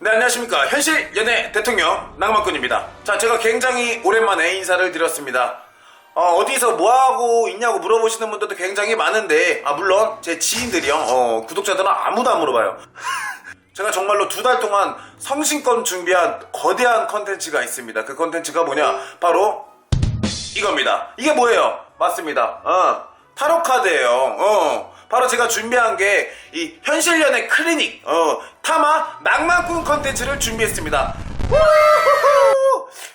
네, 안녕하십니까. 현실 연애 대통령 낭만꾼입니다. 자, 제가 굉장히 오랜만에 인사를 드렸습니다. 어, 디서 뭐하고 있냐고 물어보시는 분들도 굉장히 많은데, 아, 물론 제 지인들이요. 어, 구독자들은 아무도 안 물어봐요. 제가 정말로 두 달 동안 성신껏 준비한 거대한 컨텐츠가 있습니다. 그 컨텐츠가 뭐냐? 바로 이겁니다. 이게 뭐예요? 맞습니다. 어, 타로 카드예요. 어, 바로 제가 준비한 게 이 현실 연애 클리닉, 어, 타마 낭만꾼 컨텐츠를 준비했습니다.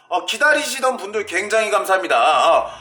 어, 기다리시던 분들 굉장히 감사합니다. 어,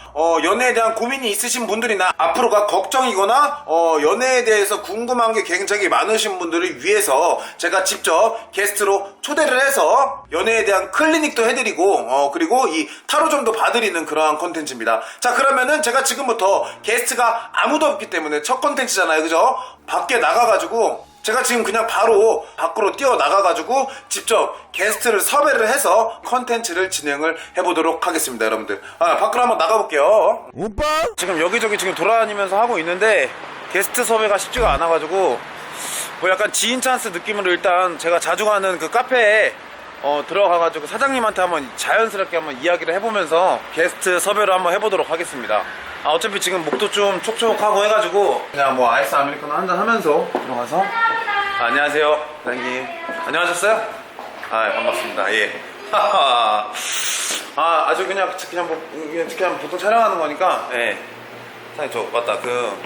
연애에 대한 고민이 있으신 분들이나 앞으로가 걱정이거나 어, 연애에 대해서 궁금한 게 굉장히 많으신 분들을 위해서 제가 직접 게스트로 초대를 해서 연애에 대한 클리닉도 해드리고 어, 그리고 이 타로점도 봐드리는 그러한 컨텐츠입니다. 자 그러면은 제가 지금부터 게스트가 아무도 없기 때문에 첫 컨텐츠잖아요, 그죠? 밖에 나가가지고 제가 지금 그냥 바로 밖으로 뛰어나가가지고 직접 게스트를 섭외를 해서 컨텐츠를 진행을 해보도록 하겠습니다, 여러분들. 아, 밖으로 한번 나가볼게요. 오빠? 지금 여기저기 지금 돌아다니면서 하고 있는데 게스트 섭외가 쉽지가 않아가지고 뭐 약간 지인 찬스 느낌으로 일단 제가 자주 가는 그 카페에 어, 들어가가지고 사장님한테 한번 자연스럽게 한번 이야기를 해보면서 게스트 섭외를 한번 해보도록 하겠습니다. 아, 어차피 지금 목도 좀 촉촉하고 해가지고 그냥 뭐 아이스 아메리카노 한잔 하면서 들어가서. 아, 안녕하세요 사장님 안녕하셨어요? 아 반갑습니다. 예. 아 아주 그냥 그냥 뭐 그냥 그냥 보통 촬영하는 거니까. 예. 사장님 저 맞다. 그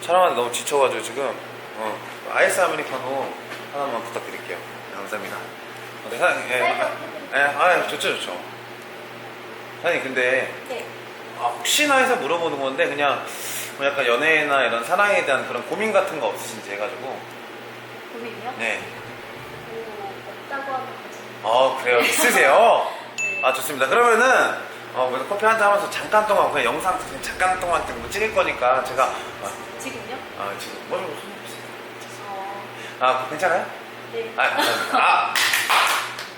촬영하는데 너무 지쳐가지고 지금 어, 아이스 아메리카노 하나만 부탁드릴게요. 네, 감사합니다. 어, 네, 사장님 예, 예, 아 좋죠 좋죠. 사장님 근데 네. 아, 혹시나 해서 물어보는 건데 그냥 뭐 약간 연애나 이런 사랑에 대한 그런 고민 같은 거 없으신지 해가지고 고민이요? 네. 뭐 없다고 하면. 어 그래요 있으세요? 네. 아 좋습니다 그러면은 어 그래서 커피 한 잔 하면서 잠깐 동안 그냥 영상 그냥 잠깐 동안 뭐 찍을 거니까 제가 아, 지금요? 아 지금 뭐좀 어. 아 괜찮아요? 네. 아 감사합니다 아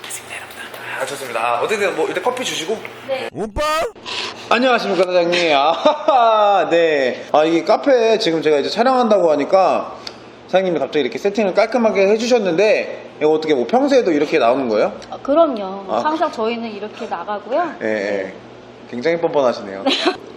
됐습니다 여러분들 아 좋습니다 아 어쨌든 뭐 일단 커피 주시고 네. 오빠? 안녕하십니까 사장님 아, 네. 아 이게 카페 지금 제가 이제 촬영한다고 하니까 사장님이 갑자기 이렇게 세팅을 깔끔하게 해주셨는데 이거 어떻게 뭐 평소에도 이렇게 나오는 거예요? 아, 그럼요. 아. 항상 저희는 이렇게 나가고요. 예, 예. 굉장히 뻔뻔하시네요.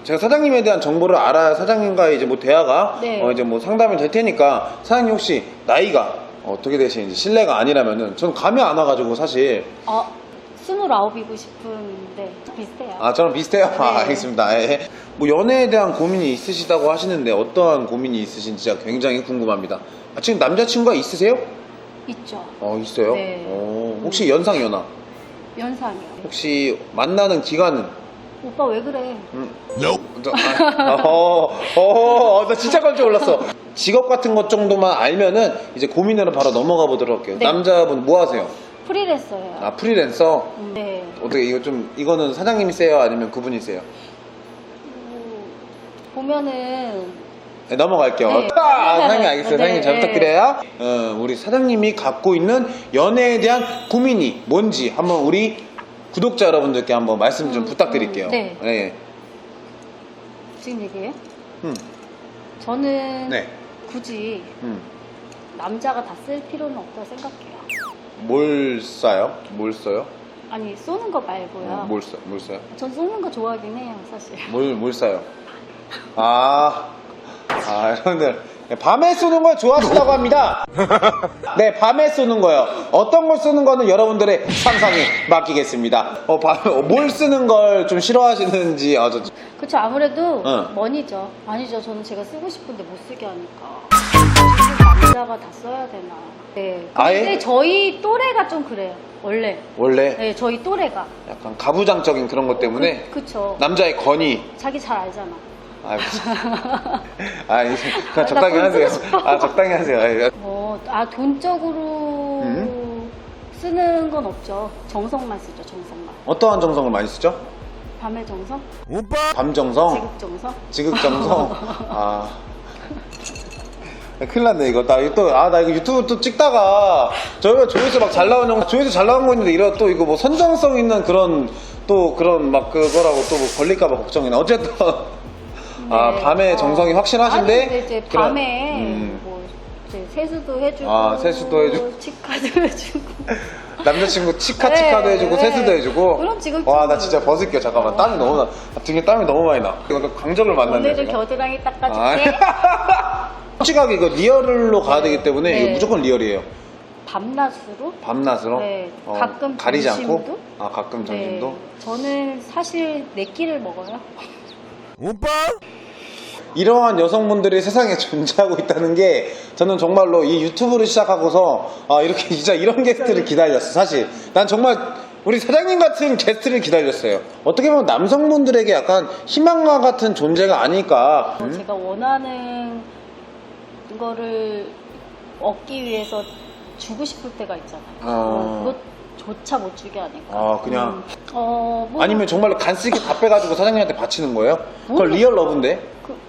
제가 사장님에 대한 정보를 알아야 사장님과 이제 뭐 대화가 네. 어, 이제 뭐 상담이 될 테니까 사장님 혹시 나이가 어떻게 되시는지 실례가 아니라면은 전 감이 안 와가지고 사실 어, 스물아홉이고 싶은데 비슷해요. 아 저랑 비슷해요. 아, 네. 알겠습니다. 예. 뭐 연애에 대한 고민이 있으시다고 하시는데 어떠한 고민이 있으신지 제가 굉장히 궁금합니다. 아, 지금 남자친구가 있으세요? 있죠. 어 있어요. 네. 어, 혹시 연상 연하? 연상이요. 혹시 만나는 기간은? 오빠 왜 그래? 음, Nope. 저, 아, 어, 어, 어, 나 진짜 깜짝 놀랐어. 직업 같은 것 정도만 알면은 이제 고민으로 바로 넘어가 보도록 할게요. 네. 남자분 뭐 하세요? 프리랜서예요. 아 프리랜서? 음, 네. 어떻게 이거 좀 이거는 사장님이 세요? 아니면 그분이 세요? 뭐, 보면은 네, 넘어갈게요. 네. 아, 사장님 알겠어요. 네, 사장님 잘 네. 부탁드려요. 어, 우리 사장님이 갖고 있는 연애에 대한 고민이 뭔지 한번 우리 구독자 여러분들께 한번 말씀 좀 음, 부탁드릴게요. 음, 네. 네. 지금 얘기해요? 음, 저는 네. 굳이 음. 남자가 다 쓸 필요는 없다고 생각해요. 뭘 싸요? 뭘 써요? 아니 쏘는 거 말고요. 어, 뭘, 써, 뭘 써요? 전 쏘는 거 좋아하긴 해요, 사실. 뭘, 뭘 싸요? 아, 아, 여러분들. 밤에 쏘는 걸 좋아하신다고 합니다. 네, 밤에 쏘는 거요. 어떤 걸 쓰는 거는 여러분들의 상상에 맡기겠습니다. 어, 밤에 어, 뭘 쓰는 걸 좀 싫어하시는지, 아, 저, 그쵸 아무래도 응. 머니죠. 아니죠. 저는 제가 쓰고 싶은데 못 쓰게 하니까. 남자가 다 써야 되나. 네. 근데 아예? 저희 또래가 좀 그래요. 원래. 원래 네, 저희 또래가. 약간 가부장적인 그런 것 때문에 그, 그쵸. 남자의 건의. 자기 잘 알잖아. 아, 아, 이제 그냥 적당히 나 하세요. 싶어. 아, 적당히 하세요. 아, 뭐, 아, 돈적으로 음? 쓰는 건 없죠. 정성만 쓰죠, 정성만. 어떠한 정성을 많이 쓰죠? 밤의 정성? 오빠? 밤정성? 지극 정성? 지극 정성? 아. 큰일 났네, 이거. 나 이거 또, 아, 나 이거 유튜브 또 찍다가, 저희가 조회수 막 잘 나온 영, 조회수 잘 나온 거 있는데, 이런 또 이거 뭐 선정성 있는 그런, 또 그런 막 그거라고 또 뭐 걸릴까봐 걱정이나. 어쨌든. 아, 네. 밤에 어. 정성이 확실하신데. 아니, 근데 이제 그런- 밤에 음. 뭐 이제 세수도 해주고 아, 세수도 해주고. 치카도 해주고 남자친구 치카 네, 치카도 해주고 네. 세수도 해주고. 그럼 지금 와 좀- 나 진짜 벗을게요 잠깐만 땀이 너무 나 등에 땀이 너무 많이 나. 이거 강적을 만났네. 오늘은 제가. 겨드랑이 아, 닦아줄게. 솔직하게 이거 리얼로 가야 되기 때문에 네. 이거 무조건 리얼이에요. 밤낮으로? 밤낮으로 네. 어, 가끔 가리지 않고 점심도? 아 가끔 점심도 네. 저는 사실 네 끼를 먹어요. 이러한 여성분들이 세상에 존재하고 있다는 게 저는 정말로 이 유튜브를 시작하고서 아 이렇게 진짜 이런 게스트를 기다렸어 사실 난 정말 우리 사장님 같은 게스트를 기다렸어요 어떻게 보면 남성분들에게 약간 희망과 같은 존재가 아닐까 음? 제가 원하는 거를 얻기 위해서 주고 싶을 때가 있잖아요. 아. 어, 그것조차 못 주게 하니까. 아, 그냥. 음. 어, 뭐 아니면 정말로 간쓰게 다 빼가지고 사장님한테 바치는 거예요? 모르겠- 리얼 러브인데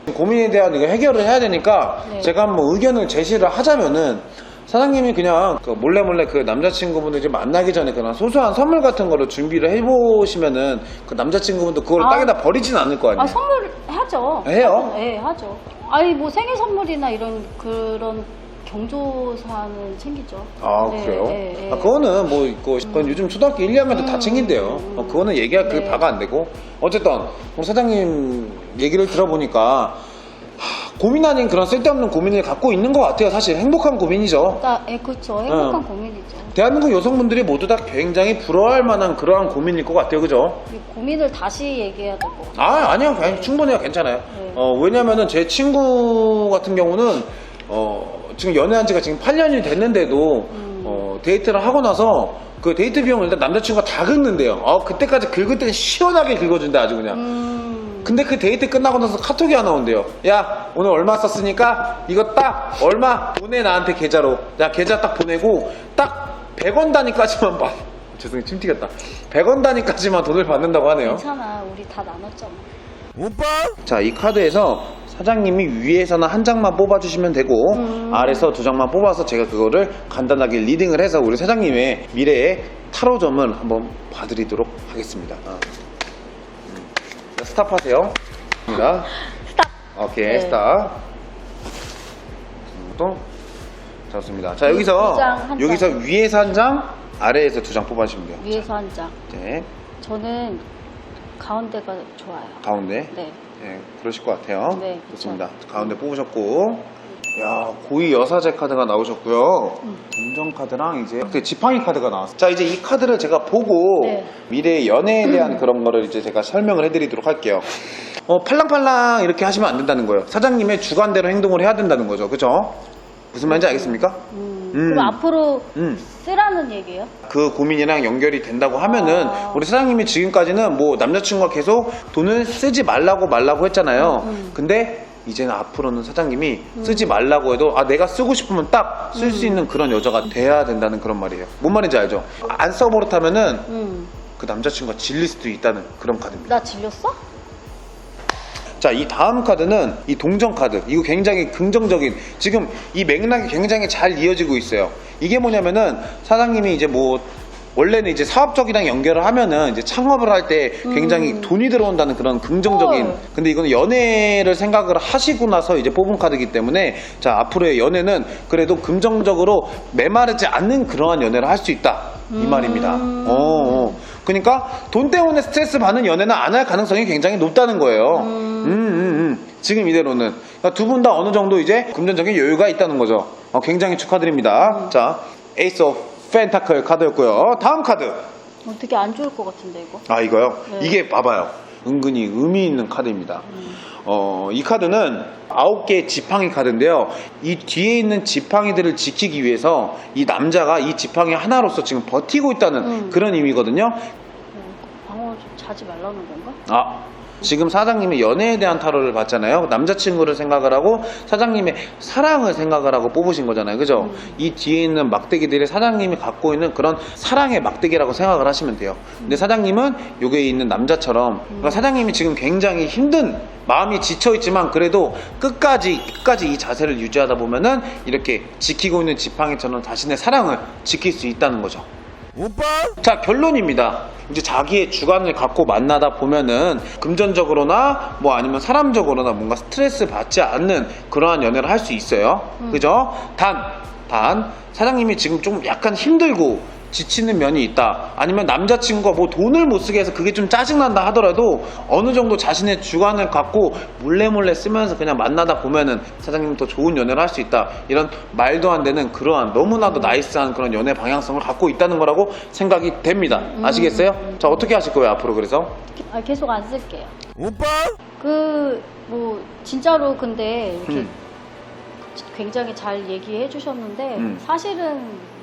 그- 고민에 대한 이거 해결을 해야 되니까 네. 제가 한번 의견을 제시를 하자면은 사장님이 그냥 그 몰래 몰래 그 남자친구분들 이제 만나기 전에 그런 소소한 선물 같은 거를 준비를 해보시면은 그 남자친구분도 그걸 아. 땅에다 버리진 않을 거 아니에요. 아 선물 하죠. 해요? 네, 하죠. 아니 뭐 생일 선물이나 이런 그런 경조사는 챙기죠. 아 네, 그래요? 네, 네. 아, 그거는 뭐 있고 그건 요즘 초등학교 1, 2학년 때다 음, 챙긴대요. 음, 어, 그거는 얘기할 그 네. 바가 안 되고 어쨌든 우리 사장님 얘기를 들어보니까 하, 고민 아닌 그런 쓸데없는 고민을 갖고 있는 것 같아요. 사실 행복한 고민이죠. 아, 예, 그렇죠. 행복한 어. 고민이죠. 대한민국 여성분들이 모두 다 굉장히 부러워할 만한 그러한 고민일 것 같아요. 그죠? 이 고민을 다시 얘기해야 될 것 같아요. 아, 아니요. 그냥 충분해요. 괜찮아요. 네. 어, 왜냐면은 제 친구 같은 경우는, 어, 지금 연애한 지가 지금 8년이 됐는데도, 음. 어, 데이트를 하고 나서 그 데이트 비용을 일단 남자친구가 다 긁는데요. 어, 그때까지 긁을 때는 시원하게 긁어준대, 아주 그냥. 음, 근데 그 데이트 끝나고 나서 카톡이 하나 온대요. 야, 오늘 얼마 썼으니까 이거 딱 얼마 보내 나한테 계좌로. 야, 계좌 딱 보내고 딱 100원 단위까지만 봐. 죄송해요, 침 튀겼다. 100원 단위까지만 돈을 받는다고 하네요. 괜찮아. 우리 다 나눴잖아. 자, 이 카드에서 사장님이 위에서는 한 장만 뽑아주시면 되고 음. 아래서 두 장만 뽑아서 제가 그거를 간단하게 리딩을 해서 우리 사장님의 미래의 타로점을 한번 봐드리도록 하겠습니다. 아. 스탑하세요. 입니다. 스탑. 오케이, 네. 스탑. 또 좋습니다. 자, 여기서 두 장, 한 여기서 장. 위에서 한 장, 아래에서 두 장 뽑아주시면 돼요. 위에서 한 장. 네, 저는 가운데가 좋아요. 가운데. 네. 네, 그러실 것 같아요. 네, 좋습니다. 가운데 뽑으셨고. 야, 고위 여사제 카드가 나오셨고요. 음. 동정 카드랑 이제 그때 지팡이 카드가 나왔어요. 자, 이제 이 카드를 제가 보고 네. 미래의 연애에 대한 그런 거를 이제 제가 설명을 해드리도록 할게요. 어, 팔랑팔랑 이렇게 하시면 안 된다는 거예요. 사장님의 주관대로 행동을 해야 된다는 거죠. 그죠? 무슨 말인지 알겠습니까? 음, 음. 그럼 앞으로 음. 쓰라는 얘기예요? 그 고민이랑 연결이 된다고 하면은 아. 우리 사장님이 지금까지는 뭐 남자친구가 계속 돈을 쓰지 말라고 말라고 했잖아요. 음. 근데 이제는 앞으로는 사장님이 쓰지 말라고 해도 아 내가 쓰고 싶으면 딱쓸 음. 수 있는 그런 여자가 돼야 된다는 그런 말이에요. 뭔 말인지 알죠? 안 써버릇하면은 음. 그 남자친구가 질릴 수도 있다는 그런 카드입니다. 나 질렸어? 자, 이 다음 카드는 이 동정 카드. 이거 굉장히 긍정적인, 지금 이 맥락이 굉장히 잘 이어지고 있어요. 이게 뭐냐면은 사장님이 이제 뭐, 원래는 이제 사업적이랑 연결을 하면은 이제 창업을 할 때 굉장히 음. 돈이 들어온다는 그런 긍정적인. 헐. 근데 이거는 연애를 생각을 하시고 나서 이제 뽑은 카드이기 때문에 자, 앞으로의 연애는 그래도 긍정적으로 메마르지 않는 그러한 연애를 할 수 있다. 이 음. 말입니다. 어, 어. 그러니까 돈 때문에 스트레스 받는 연애는 안 할 가능성이 굉장히 높다는 거예요. 음, 음, 음. 지금 이대로는 두분 다 어느 정도 이제 금전적인 여유가 있다는 거죠. 어, 굉장히 축하드립니다. 자, 에이스 오브 펜타클 카드였고요. 다음 카드. 어떻게 안 좋을 것 같은데 이거? 아 이거요? 네. 이게 봐봐요. 은근히 의미 있는 카드입니다. 어, 이 카드는 아홉 개의 지팡이 카드인데요. 이 뒤에 있는 지팡이들을 지키기 위해서 이 남자가 이 지팡이 하나로서 지금 버티고 있다는 음. 그런 의미거든요. 어, 방어 좀 자지 말라는 건가? 아, 지금 사장님이 연애에 대한 타로를 봤잖아요. 남자친구를 생각을 하고 사장님의 사랑을 생각을 하고 뽑으신 거잖아요. 그죠? 이 뒤에 있는 막대기들이 사장님이 갖고 있는 그런 사랑의 막대기라고 생각을 하시면 돼요. 근데 사장님은 여기에 있는 남자처럼 그러니까 사장님이 지금 굉장히 힘든 마음이 지쳐 있지만 그래도 끝까지 끝까지 이 자세를 유지하다 보면은 이렇게 지키고 있는 지팡이처럼 자신의 사랑을 지킬 수 있다는 거죠. 자 결론입니다. 이제 자기의 주관을 갖고 만나다 보면은 금전적으로나 뭐 아니면 사람적으로나 뭔가 스트레스 받지 않는 그러한 연애를 할 수 있어요. 그죠? 단, 단 사장님이 지금 좀 약간 힘들고 지치는 면이 있다. 아니면 남자친구가 뭐 돈을 못 쓰게 해서 그게 좀 짜증난다 하더라도 어느 정도 자신의 주관을 갖고 몰래 몰래 쓰면서 그냥 만나다 보면은 사장님 더 좋은 연애를 할 수 있다. 이런 말도 안 되는 그러한 너무나도 나이스한 그런 연애 방향성을 갖고 있다는 거라고 생각이 됩니다. 아시겠어요? 자, 어떻게 하실 거예요, 앞으로 그래서? 아, 계속 안 쓸게요. 오빠? 그, 뭐, 진짜로 근데 이렇게 음. 굉장히 잘 얘기해 주셨는데, 음. 사실은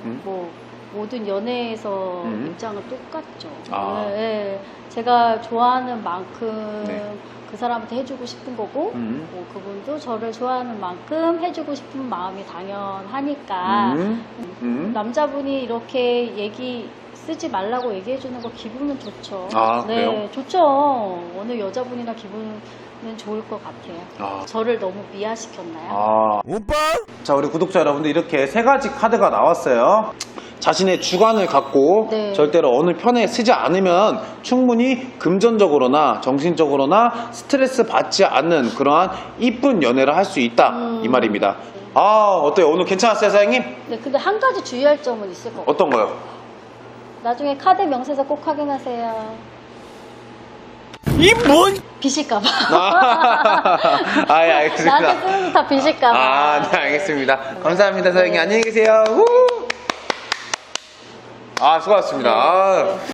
음. 뭐, 모든 연애에서 음. 입장은 똑같죠. 아. 네, 네. 제가 좋아하는 만큼 네. 그 사람한테 해주고 싶은 거고, 음. 뭐 그분도 저를 좋아하는 만큼 해주고 싶은 마음이 당연하니까, 음. 음. 남자분이 이렇게 얘기 쓰지 말라고 얘기해 주는 거 기분은 좋죠. 아, 네, 그래요? 좋죠. 어느 여자분이나 기분은 좋을 것 같아요. 아. 저를 너무 미화시켰나요? 아. 오빠? 자, 우리 구독자 여러분들 이렇게 세 가지 카드가 나왔어요. 자신의 주관을 갖고 네. 절대로 어느 편에 쓰지 않으면 충분히 금전적으로나 정신적으로나 스트레스 받지 않는 그러한 이쁜 연애를 할 수 있다. 음. 이 말입니다. 아, 어때요? 오늘 괜찮았어요, 사장님? 네, 근데 한 가지 주의할 점은 있을 것 같아요. 어떤 거요? 나중에 카드 명세서 꼭 확인하세요. 이 뭔? 비실까봐. 아, 아, 예, 알겠습니다. 나한테 쓰는 거다 비실까봐. 아, 네, 알겠습니다. 감사합니다, 사장님. 안녕히 계세요. 후. 아, 수고하셨습니다. 네. 아.